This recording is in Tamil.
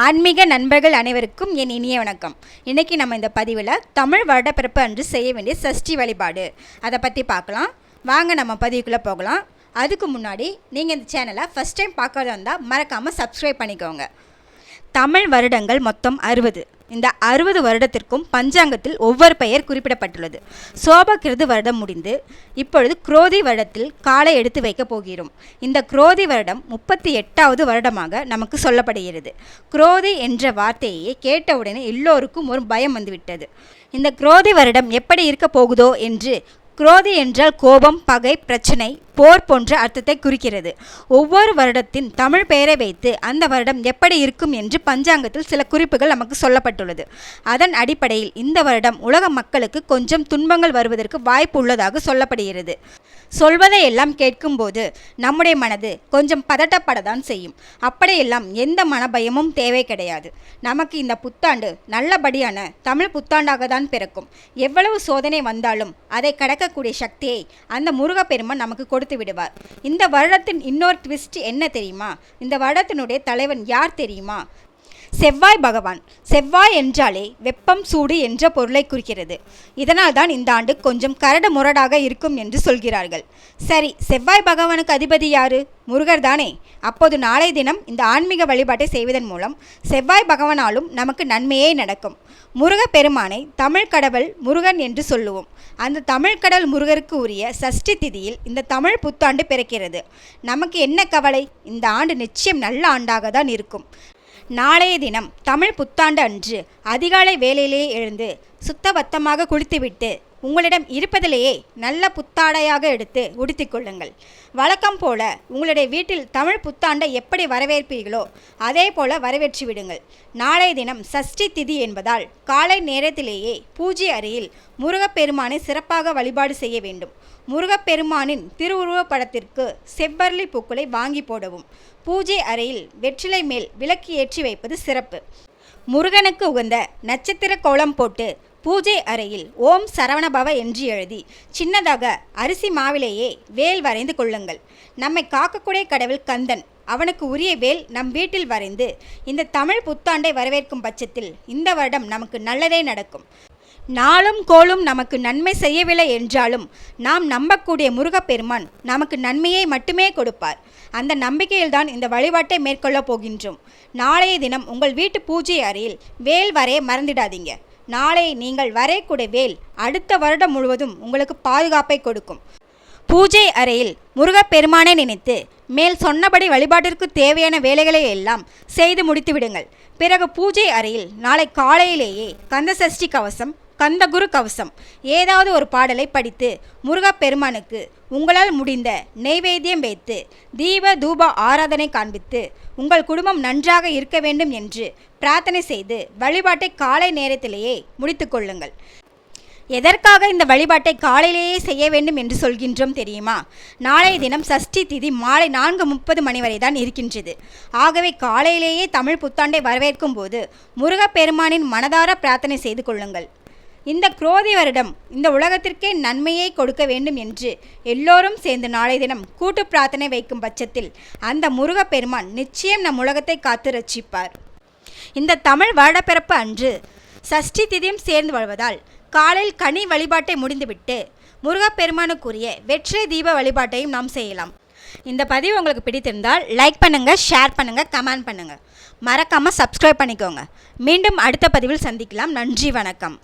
ஆன்மீக நண்பர்கள் அனைவருக்கும் என் இனிய வணக்கம். இன்றைக்கி நம்ம இந்த பதிவில் தமிழ் வருடப்பிறப்பு அன்று செய்ய வேண்டிய சஷ்டி வழிபாடு. அதை பற்றி பார்க்கலாம் வாங்க நம்ம பதிவுக்குள்ளே போகலாம். அதுக்கு முன்னாடி நீங்கள் இந்த சேனலை ஃபஸ்ட் டைம் பார்க்கறதா இருந்தால் மறக்காமல் சப்ஸ்கிரைப் பண்ணிக்கோங்க. தமிழ் வருடங்கள் மொத்தம் அறுபது. இந்த அறுபது வருடத்திற்கும் பஞ்சாங்கத்தில் ஒவ்வொரு பெயர் குறிப்பிடப்பட்டுள்ளது. சோபகிருது வருடம் முடிந்து இப்பொழுது குரோதி வருடத்தில் காலை எடுத்து வைக்கப் போகிறோம். இந்த குரோதி வருடம் முப்பத்தி எட்டாவது வருடமாக நமக்கு சொல்லப்படுகிறது. குரோதி என்ற வார்த்தையை கேட்டவுடனே எல்லோருக்கும் ஒரு பயம் வந்துவிட்டது. இந்த குரோதி வருடம் எப்படி இருக்க போகுதோ என்று குரோதி என்றால் கோபம் பகை பிரச்சனை போர் போன்ற அர்த்தத்தை குறிக்கிறது. ஒவ்வொரு வருடத்தின் தமிழ் பெயரை வைத்து அந்த வருடம் எப்படி இருக்கும் என்று பஞ்சாங்கத்தில் சில குறிப்புகள் நமக்கு சொல்லப்பட்டுள்ளது. அதன் அடிப்படையில் இந்த வருடம் உலக மக்களுக்கு கொஞ்சம் துன்பங்கள் வருவதற்கு வாய்ப்பு உள்ளதாக சொல்லப்படுகிறது. சொல்வதை எல்லாம் கேட்கும்போது நம்முடைய மனது கொஞ்சம் பதட்டப்படத்தான் செய்யும். அப்படியெல்லாம் எந்த மனபயமும் தேவை கிடையாது. நமக்கு இந்த புத்தாண்டு நல்லபடியான தமிழ் புத்தாண்டாக தான் பிறக்கும். எவ்வளவு சோதனை வந்தாலும் அதை கடக்கக்கூடிய சக்தியை அந்த முருகப்பெருமான் நமக்கு கொடுத்து விடுவார். இந்த வருடத்தின் இன்னொரு ட்விஸ்ட் என்ன தெரியுமா? இந்த வருடத்தினுடைய தலைவன் யார் தெரியுமா? செவ்வாய் பகவான் செவ்வாய் என்றாலே வெப்பம் சூடு என்ற பொருளை குறிக்கிறது. இதனால் தான் இந்த ஆண்டு கொஞ்சம் கரடு முரடாக இருக்கும் என்று சொல்கிறார்கள். சரி செவ்வாய் பகவானுக்கு அதிபதி யாரு? முருகர் தானே. அப்போது நாளை தினம் இந்த ஆன்மீக வழிபாட்டை செய்வதன் மூலம் செவ்வாய் பகவானாலும் நமக்கு நன்மையே நடக்கும். முருக பெருமானை தமிழ் கடவுள் முருகன் என்று சொல்லுவோம். அந்த தமிழ் கடல் முருகருக்கு உரிய சஷ்டி திதியில் இந்த தமிழ் புத்தாண்டு பிறக்கிறது. நமக்கு என்ன கவலை? இந்த ஆண்டு நிச்சயம் நல்ல ஆண்டாக தான் இருக்கும். நாளைய தினம் தமிழ் புத்தாண்டு அன்று அதிகாலை வேலையிலேயே எழுந்து சுத்தபத்தமாக குளித்துவிட்டு உங்களிடம் இருப்பதிலேயே நல்ல புத்தாடையாக எடுத்து உடுத்திக் கொள்ளுங்கள். வழக்கம் போல உங்களுடைய வீட்டில் தமிழ் புத்தாண்டை எப்படி வரவேற்பீர்களோ அதே போல வரவேற்று விடுங்கள். நாளைய தினம் சஷ்டி திதி என்பதால் காலை நேரத்திலேயே பூஜை அறையில் முருகப்பெருமானை சிறப்பாக வழிபாடு செய்ய வேண்டும். முருகப்பெருமானின் திருவுருவப் படத்திற்கு செவ்வரளி பூக்களை வாங்கி போடவும். பூஜை அறையில் வெற்றிலை மேல் விளக்கு ஏற்றி வைப்பது சிறப்பு. முருகனுக்கு உகந்த நட்சத்திர கோலம் போட்டு பூஜை அறையில் ஓம் சரவணபவ என்று எழுதி சின்னதாக அரிசி மாவிலேயே வேல் வரைந்து கொள்ளுங்கள். நம்மை காக்கக்கூடிய கடவுள் கந்தன். அவனுக்கு உரிய வேல் நம் வீட்டில் வரைந்து இந்த தமிழ் புத்தாண்டை வரவேற்கும் பட்சத்தில் இந்த வருடம் நமக்கு நல்லதே நடக்கும். நாளும் கோளும் நமக்கு நன்மை செய்யவில்லை என்றாலும் நாம் நம்பக்கூடிய முருகப்பெருமான் நமக்கு நன்மையை மட்டுமே கொடுப்பார். அந்த நம்பிக்கையில்தான் இந்த வழிபாட்டை மேற்கொள்ளப் போகின்றோம். நாளைய தினம் உங்கள் வீட்டு பூஜை அறையில் வேல் வரைய மறந்திடாதீங்க. நாளை நீங்கள் வரையக்கூடிய வேல் அடுத்த வருடம் முழுவதும் உங்களுக்கு பாதுகாப்பை கொடுக்கும். பூஜை அறையில் முருகப்பெருமானை நினைத்து மேல் சொன்னபடி வழிபாட்டிற்கு தேவையான வேலைகளை எல்லாம் செய்து முடித்து விடுங்கள் பிறகு பூஜை அறையில் நாளை காலையிலேயே கந்த சஷ்டி கவசம் கந்தகுரு கவசம். ஏதாவது ஒரு பாடலை படித்து முருகப்பெருமானுக்கு உங்களால் முடிந்த நெய்வேத்தியம் வைத்து தீப தூப ஆராதனை காண்பித்து உங்கள் குடும்பம் நன்றாக இருக்க வேண்டும் என்று பிரார்த்தனை செய்து வழிபாட்டை காலை நேரத்திலேயே முடித்து கொள்ளுங்கள். எதற்காக இந்த வழிபாட்டை காலையிலேயே செய்ய வேண்டும் என்று சொல்கின்றோம் தெரியுமா? நாளைய தினம் சஷ்டி திதி மாலை நான்கு முப்பது மணி வரை தான் இருக்கின்றது. ஆகவே காலையிலேயே தமிழ் புத்தாண்டை வரவேற்கும் போது முருகப்பெருமானின் மனதார பிரார்த்தனை செய்து கொள்ளுங்கள். இந்த குரோதி வருடம் இந்த உலகத்திற்கே நன்மையை கொடுக்க வேண்டும் என்று எல்லோரும் சேர்ந்து நாளை தினம் கூட்டு பிரார்த்தனை வைக்கும் பட்சத்தில் அந்த முருகப்பெருமான் நிச்சயம் நம் உலகத்தை காத்து ரட்சிப்பார். இந்த தமிழ் வருடப்பிறப்பு அன்று சஷ்டி திதியும் சேர்ந்து வருவதால் காலையில் கனி வழிபாட்டை முடிந்துவிட்டு முருகப்பெருமானுக்குரிய வெற்றி தீப வழிபாட்டையும் நாம் செய்யலாம். இந்த பதிவு உங்களுக்கு பிடித்திருந்தால் லைக் பண்ணுங்கள் ஷேர் பண்ணுங்கள் கமெண்ட் பண்ணுங்கள் மறக்காமல் சப்ஸ்கிரைப் பண்ணிக்கோங்க. மீண்டும் அடுத்த பதிவில் சந்திக்கலாம். நன்றி வணக்கம்.